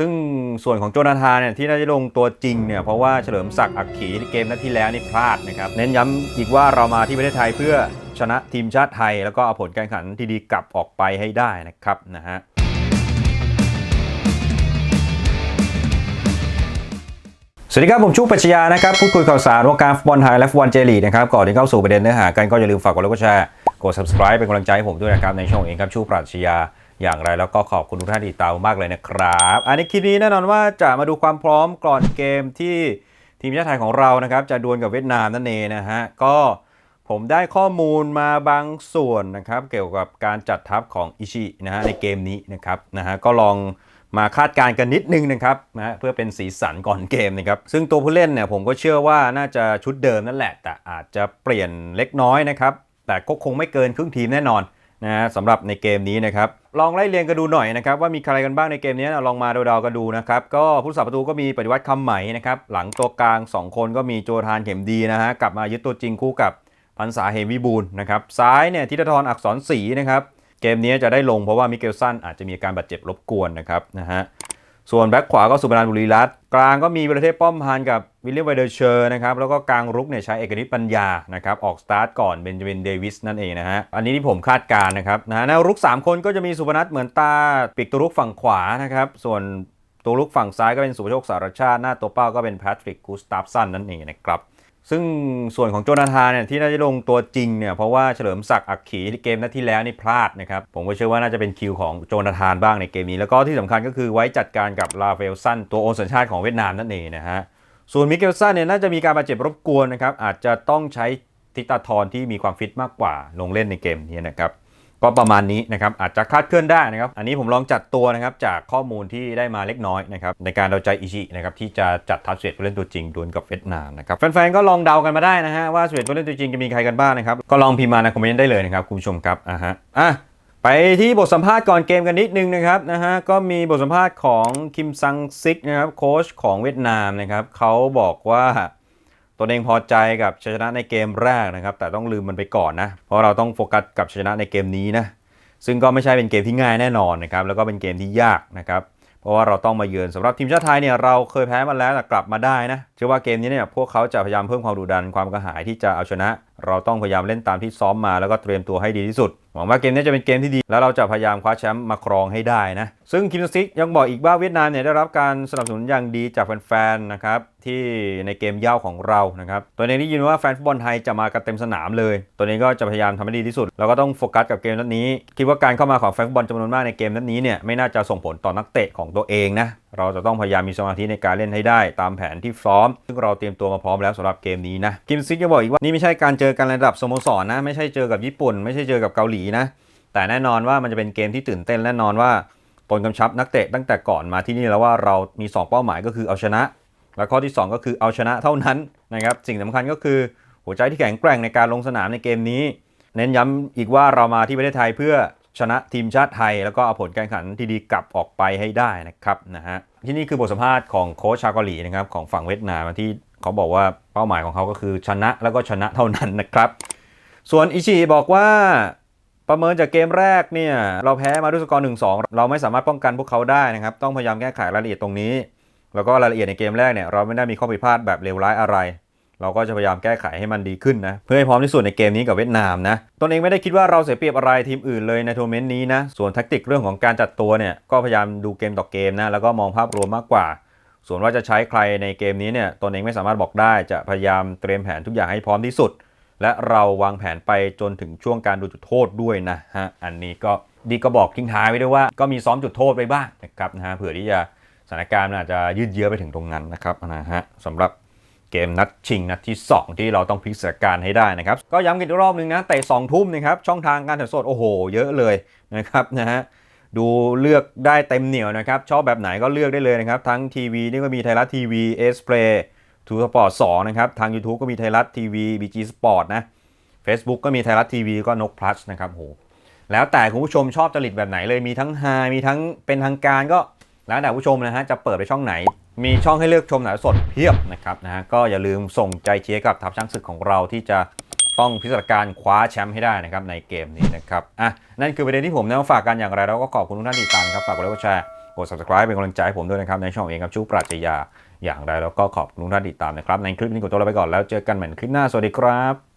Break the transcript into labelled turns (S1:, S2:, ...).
S1: ซึ่งส่วนของโจนาธานเนี่ยที่น่าจะลงตัวจริงเนี่ยเพราะว่าเฉลิมศักดิ์อักขีเกมนัดที่แล้วนี่พลาดนะครับ เน้นย้ำอีกว่าเรามาที่ประเทศไทยเพื่อชนะทีมชาติไทย แล้วก็เอาผลการแข่งขันที่ดีกลับออกไปให้ได้นะครับนะฮะสวัสดีครับ ผมชูปัชญานะครับ พูดคุยข่าวสารวงการฟุตบอลไทยและฟุตบอลเจลีกนะครับ ก่อนที่เข้าสู่ประเด็นเนื้อหากันก็อย่าลืมฝากกดไลค์กดแชร์กด subscribe เป็นกำลังใจให้ผมด้วยนะครับ ในช่องเองครับชูปัชญา อย่างไรแล้วก็ขอบคุณทุกท่านที่ติดตามมากเลยนะครับ อันนี้คลิปนี้แน่นอนว่าจะมาดูความพร้อมก่อนเกมที่ทีมชาติไทยของเรานะครับ จะดวลกับเวียดนามนั่นเองนะฮะก็ผมได้ข้อมูลมาบางส่วนนะครับ เกี่ยวกับการจัดทัพของอิชินะฮะในเกมนี้นะครับนะฮะก็ลองมาคาดการณ์กันนิดนึงนะครับนะเพื่อเป็นสีสันก่อนเกมนะครับ ซึ่งตัวผู้เล่นเนี่ยผมก็เชื่อว่าน่าจะชุดเดิมนั่นแหละ แต่อาจจะเปลี่ยนเล็กน้อยนะครับ แต่ก็คงไม่เกินครึ่งทีมแน่นอน นะฮะสำหรับในเกมนี้นะครับลองไล่เรียงกันดูหน่อยนะครับว่ามีใครกันบ้างในเกมนี้ลองมาเดาๆกันดูนะครับก็ผู้สาประตูก็มีปฏิวัติคำไหมนะครับหลังตัวกลาง 2 คนก็มีโจทานเข็มดีนะฮะกลับมายึดตัวจริงคู่กับพันษาเฮมวิบูลนะครับซ้ายเนี่ยทิตธรอักษรศรีนะครับเกมนี้จะได้ลงเพราะว่ามิเกลสันอาจจะมีการบาดเจ็บรบกวนนะครับนะฮะ ส่วนแบ็คขวาก็สุบรานบุรีรัตกลางก็มีประเทศป้อมพานกับวิลเลียมไวเดอร์เชอร์นะครับแล้วก็กลางรุกเนี่ยใช้เอกนิตปัญญานะครับออกสตาร์ทก่อนเบนจามินเดวิสนั่นเองนะฮะอันนี้ที่ผมคาดการณ์นะครับนะแนวรุก 3 คนก็จะมีสุพนัทเหมือนตาปีกตัวรุกฝั่งขวานะครับส่วนตัวรุกฝั่งซ้ายก็เป็นสุภโชคสารชาติ หน้าตัวเป้าก็เป็นแพทริกกูสตาฟสันนั่นเองนะครับ ซึ่งส่วนของโจนาธานเนี่ยที่น่าจะลงตัวจริงเนี่ยเพราะว่าเฉลิมศักดิ์อักขีที่เกมนัดที่แล้วนี่พลาดนะครับ ผมก็เชื่อว่าน่าจะเป็นคิวของโจนาธานบ้างในเกมนี้ แล้วก็ที่สำคัญก็คือไว้จัดการกับลาเฟลสันตัวโอนสัญชาติของเวียดนามนั่นเองนะฮะส่วนมิเกลสันเนี่ยน่าจะมีการบาดเจ็บรบกวนนะครับอาจจะต้องใช้ทิตาทรที่มีความฟิตมากกว่าลงเล่นในเกมนี้นะครับ ก็ประมาณนี้นะครับอาจจะคาดเคลื่อนได้นะครับ อันนี้ผมลองจัดตัวนะครับจากข้อมูลที่ได้มาเล็กน้อยนะครับในการเดาใจอิชินะครับที่จะจัดทัพสวียดผู้เล่นตัวจริงดวลกับเวียดนามนะครับแฟนๆก็ลองเดากันมาได้นะฮะว่าสวียดผู้เล่นตัวจริงจะมีใครกันบ้างนะครับก็ลองพิมพ์มาในคอมเมนต์ได้เลยนะครับคุณผู้ชมครับอะฮะอะไปที่บทสัมภาษณ์ก่อนเกมกันนิดนึงนะครับนะฮะก็มีบทสัมภาษณ์ของคิมซังซิกนะครับโค้ชของเวียดนามนะครับเขาบอกว่า ตัวเองพอใจกับชัยชนะในเกมแรกนะครับ แต่ต้องลืมมันไปก่อนนะ เพราะเราต้องโฟกัสกับชัยชนะในเกมนี้นะ ซึ่งก็ไม่ใช่เป็นเกมที่ง่ายแน่นอนนะครับ แล้วก็เป็นเกมที่ยากนะครับ เพราะว่าเราต้องมาเยือนสำหรับทีมชาติไทยเนี่ยเราเคยแพ้มาแล้วแต่กลับมาได้นะ เชื่อว่าเกมนี้เนี่ยพวกเขาจะพยายามเพิ่มความดุดันความกระหายที่จะเอาชนะ เราต้องพยายามเล่นตามที่ซ้อมมาแล้วก็เตรียมตัวให้ดีที่สุด หวังว่าเกมนี้จะเป็นเกมที่ดี แล้วเราจะพยายามคว้าแชมป์มาครองให้ได้นะ ซึ่งคิมซิกยังบอกอีกว่าเวียดนามเนี่ยได้รับการสนับสนุนอย่างดีจากแฟนๆนะครับที่ในเกมเย่าของเรานะครับตัวเองได้ยินว่าแฟนฟุตบอลไทยจะมากันเต็มสนามเลย ตัวนี้ก็จะพยายามทำให้ดีที่สุดแล้วก็ต้องโฟกัสกับเกมนัดนี้ คิดว่าการเข้ามาของแฟนฟุตบอลจำนวนมากในเกมนัดนี้เนี่ยไม่น่าจะส่งผลต่อนักเตะของตัวเองนะ เราจะต้องพยายามมีสมาธิในการเล่นให้ได้ตามแผนที่ซ้อม ซึ่งเราเตรียมตัวมาพร้อมแล้วสำหรับเกมนี้นะคิมซิกยังบอกอีกว่านี่ไม่ใช่การเจอกันระดับสโมสรนะ ไม่ใช่เจอกับญี่ปุ่น ไม่ใช่เจอกับเกาหลีนะ แต่แน่นอนว่ามันจะเป็นเกมที่ตื่นเต้นแน่นอนว่าตนกำชับนักเตะตั้งแต่ก่อนมาที่นี่แล้วว่าเรามี 2 เป้าหมายก็คือเอาชนะ และข้อที่ 2 ก็คือเอาชนะเท่านั้นนะครับสิ่งสำคัญก็คือหัวใจที่แข็งแกร่งในการลงสนามในเกมนี้ เน้นย้ำอีกว่าเรามาที่ประเทศไทยเพื่อ ชนะทีมชาติไทย แล้วก็เอาผลการแข่งขันที่ดีกลับออกไปให้ได้นะครับนะฮะที่นี่คือบทสัมภาษณ์ของโค้ชชาวเกาหลีนะครับของฝั่งเวียดนามที่เขาบอกว่าเป้าหมายของเขาก็คือชนะแล้วก็ชนะเท่านั้นนะครับ ส่วนอิชิบอกว่าประเมินจากเกมแรกเนี่ยเราแพ้มาด้วยสกอร์1-2เราไม่สามารถป้องกันพวกเขาได้นะครับ ต้องพยายามแก้ไขรายละเอียดตรงนี้ แล้วก็รายละเอียดในเกมแรกเนี่ยเราไม่ได้มีข้อผิดพลาดแบบเลวร้ายอะไร เราก็จะพยายามแก้ไขให้มันดีขึ้นนะ เพื่อให้พร้อมที่สุดในเกมนี้กับเวียดนามนะตนเองไม่ได้คิดว่าเราเสียเปรียบอะไรทีมอื่นเลยในทัวร์เมนต์นี้นะส่วนแท็กติกเรื่องของการจัดตัวเนี่ยก็พยายามดูเกมต่อเกมนะแล้วก็มองภาพรวมมากกว่า ส่วนว่าจะใช้ใครในเกมนี้เนี่ยตนเองไม่สามารถบอกได้จะพยายามเตรียมแผนทุกอย่างให้พร้อมที่สุด และเราวางแผนไปจนถึงช่วงการดูจุดโทษด้วยนะฮะอันนี้ก็ดีก็บอกทิ้งท้ายไว้ด้วยว่าก็มีซ้อมจุดโทษไปบ้างนะครับนะฮะเผื่อที่จะสถานการณ์อาจจะยืดเยื้อไปถึงตรงนั้นนะครับนะฮะสำหรับ กมนัดชิงนัดที่ 2 ที่เราต้องพลิกสถานการณ์ให้ได้นะครับ ก็ย้ำกันอีกรอบหนึงนะเตะสองทุ่มนะครับ ช่องทางการถ่ายทอดสดโอ้โห เยอะเลยนะครับนะฮะดูเลือกได้เต็มเหนียวนะครับ ชอบแบบไหนก็เลือกได้เลยนะครับ ทั้งทีวีนี่ก็มีไทยรัฐทีวีเอสเพลย์ทูสปอร์ตสองนะครับ ทาง YouTube ก็มีไทยรัฐทีวีบีจีสปอร์ตนะ Facebook ก็มีไทยรัฐทีวีก็นกพลัสนะครับโหแล้วแต่คุณผู้ชมชอบจริตแบบไหนเลยมีทั้งฮามีทั้งเป็นทางการก็แล้วแต่ผู้ชมนะฮะจะเปิดไปช่องไหน มีช่องให้เลือกชมหนาสดเพียบนะครับนะฮะก็อย่าลืมส่งใจเชียร์กับทัพช้างศึกของเราที่จะต้องพิสูจน์การคว้าแชมป์ให้ได้นะครับในเกมนี้นะครับอะนั่นคือประเด็นที่ผมนำมาฝากกันอย่างไรแล้วก็ขอบคุณทุกท่านที่ติดตามครับฝากกดไลค์กดแชร์กด subscribe เป็นกำลังใจให้ผมด้วยนะครับในช่องเองครับชูปรัชญาอย่างไรแล้วก็ขอบคุณทุกท่านที่ติดตามนะครับในคลิปนี้กดตัวลาไปก่อนแล้วเจอกันใหม่คลิปหน้าสวัสดีครับ